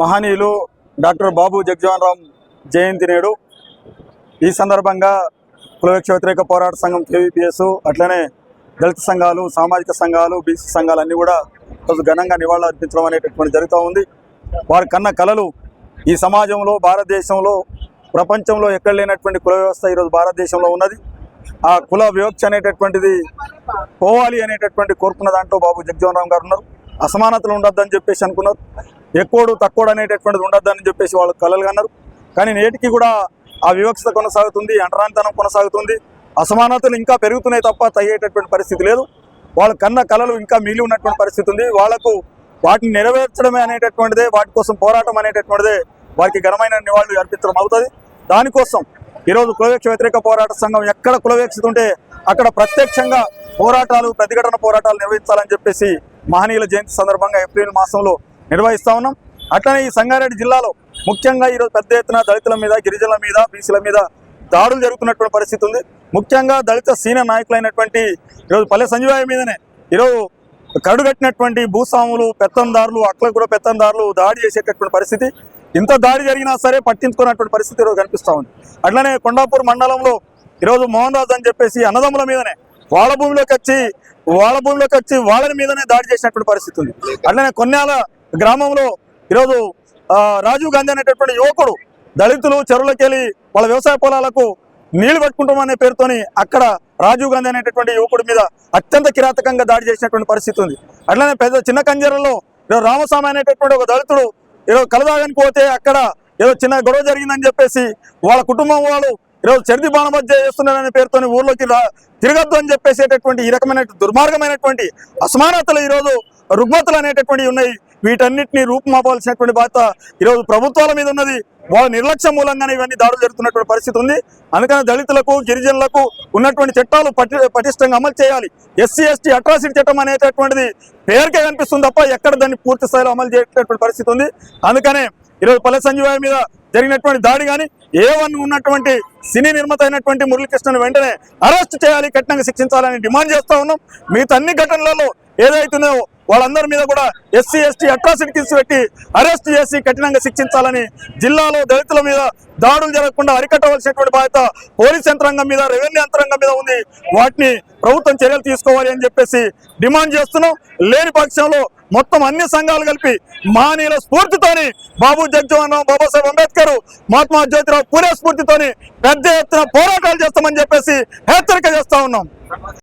మహనీయులు డాక్టర్ బాబు జగ్జీవన్ రామ్ జయంతి నేడు. ఈ సందర్భంగా కులవిక్ష వ్యతిరేక పోరాట సంఘం కేవీపీఎస్ అట్లనే దళిత సంఘాలు సామాజిక సంఘాలు బీసీ సంఘాలు అన్నీ కూడా కొంచెం ఘనంగా నివాళులు అర్పించడం అనేటటువంటి జరుగుతూ ఉంది. వారి కన్న కళలు ఈ సమాజంలో భారతదేశంలో ప్రపంచంలో ఎక్కడ లేనటువంటి కుల వ్యవస్థ ఈరోజు భారతదేశంలో ఉన్నది. ఆ కుల వివక్ష అనేటటువంటిది పోవాలి అనేటటువంటి కోరుకున్న దాంట్లో బాబు జగ్జీవన్ రామ్ గారు ఉన్నారు. అసమానతలు ఉండొద్దని చెప్పేసి అనుకున్నారు. ఎక్కువడు తక్కువడు అనేటటువంటిది ఉండొద్దని చెప్పేసి వాళ్ళు కలలు కన్నారు కానీ నేటికి కూడా ఆ వివక్షత కొనసాగుతుంది అంటరానితనం కొనసాగుతుంది. అసమానతలు ఇంకా పెరుగుతున్నాయి తప్ప తగ్గేటటువంటి పరిస్థితి లేదు. వాళ్ళ కన్న కళలు ఇంకా మిగిలి ఉన్నటువంటి పరిస్థితి ఉంది. వాళ్ళకు వాటిని నెరవేర్చడమే అనేటటువంటిదే వాటి కోసం పోరాటం అనేటటువంటిదే వారికి ఘనమైన నివాళులు అర్పించడం అవుతుంది. దానికోసం ఈరోజు కులవేక్ష వ్యతిరేక పోరాట సంఘం ఎక్కడ కులవేక్షత ఉంటే అక్కడ ప్రత్యక్షంగా పోరాటాలు ప్రతిఘటన పోరాటాలు నిర్వహించాలని చెప్పేసి మహనీయుల జయంతి సందర్భంగా ఏప్రిల్ మాసంలో నిర్వహిస్తా ఉన్నాం. అట్లనే ఈ సంగారెడ్డి జిల్లాలో ముఖ్యంగా ఈరోజు పెద్ద ఎత్తున దళితుల మీద గిరిజనుల మీద బీసీల మీద దాడులు జరుగుతున్నటువంటి పరిస్థితి ఉంది. ముఖ్యంగా దళిత సీనియర్ నాయకులైనటువంటి ఈరోజు పల్లె సంజీవాయ మీదనే ఈరోజు కడుగట్టినటువంటి భూస్వాములు పెత్తందారులు అక్కలకు కూడా పెత్తందారులు దాడి చేసేటటువంటి పరిస్థితి. ఇంత దాడి జరిగినా సరే పట్టించుకున్నటువంటి పరిస్థితి ఈరోజు కనిపిస్తా ఉంది. అట్లనే కొండాపూర్ మండలంలో ఈరోజు మోహన్ రాజు అని చెప్పేసి అన్నదమ్ముల మీదనే వాళ్ళ భూమిలోకి వచ్చి వాళ్ళ భూమిలోకి వచ్చి వాళ్ళని మీదనే దాడి చేసినటువంటి పరిస్థితి ఉంది. అట్లనే కొన్నేళ్ళ గ్రామంలో ఈరోజు రాజీవ్ గాంధీ అనేటటువంటి యువకుడు దళితులు చెరువులకెళ్ళి వాళ్ళ వ్యవసాయ పొలాలకు నీళ్ళు పట్టుకుంటామనే పేరుతోని అక్కడ రాజీవ్ గాంధీ అనేటటువంటి యువకుడి మీద అత్యంత కిరాతకంగా దాడి చేసినటువంటి పరిస్థితి ఉంది. అట్లనే పెద్ద చిన్న కంజర్లలో ఈరోజు రామస్వామి అనేటటువంటి ఒక దళితుడు ఈరోజు కలదాగని పోతే అక్కడ ఏదో చిన్న గొడవ జరిగిందని చెప్పేసి వాళ్ళ కుటుంబం వాళ్ళు ఈరోజు చరిది బాణమధ్య చేస్తున్నారనే పేరుతోని ఊర్లోకి తిరగద్దు అని చెప్పేసేటటువంటి ఈ రకమైన దుర్మార్గమైనటువంటి అసమానతలు ఈరోజు రుగ్మతలు అనేటటువంటివి ఉన్నాయి. వీటన్నిటిని రూపుమాపాల్సినటువంటి బాధ్యత ఈరోజు ప్రభుత్వాల మీద ఉన్నది. వాళ్ళ నిర్లక్ష్యం మూలంగానే ఇవన్నీ దాడులు జరుగుతున్నటువంటి పరిస్థితి ఉంది. అందుకని దళితులకు గిరిజనులకు ఉన్నటువంటి చట్టాలు పటి పటిష్టంగా అమలు చేయాలి. ఎస్సీ ఎస్టీ అట్రాసిటీ చట్టం అనేటటువంటిది పేరుకే కనిపిస్తుంది తప్ప ఎక్కడ దాన్ని పూర్తి స్థాయిలో అమలు చేయటటువంటి పరిస్థితి ఉంది. అందుకనే ఈరోజు పల్లె సంజీవాయ మీద జరిగినటువంటి దాడి కానీ ఏ వన్ ఉన్నటువంటి సినీ నిర్మాత అయినటువంటి మురళీకృష్ణను వెంటనే అరెస్ట్ చేయాలి కఠినంగా శిక్షించాలని డిమాండ్ చేస్తూ ఉన్నాం. మిగతా అన్ని ఘటనలలో ఏదైతుందో వాళ్ళందరి మీద కూడా ఎస్సీ ఎస్టీ అట్రాసిటీస్ పెట్టి అరెస్ట్ చేసి కఠినంగా శిక్షించాలని జిల్లాలో దళితుల మీద దాడులు జరగకుండా అరికట్టవలసినటువంటి బాధ్యత పోలీస్ యంత్రాంగం మీద రెవెన్యూ యంత్రాంగం మీద ఉంది. వాటిని ప్రభుత్వం చర్యలు తీసుకోవాలి అని చెప్పేసి డిమాండ్ చేస్తున్నాం. లేని పక్షంలో మొత్తం అన్ని సంఘాలు కలిపి మానీయుల స్ఫూర్తితోని బాబు జగ్జీవన్ రావు బాబాసాహెబ్ అంబేద్కర్ మహాత్మా జ్యోతిరావు పూరే స్ఫూర్తితోని పెద్ద ఎత్తున పోరాటాలు చేస్తామని చెప్పేసి హెచ్చరిక చేస్తా ఉన్నాం.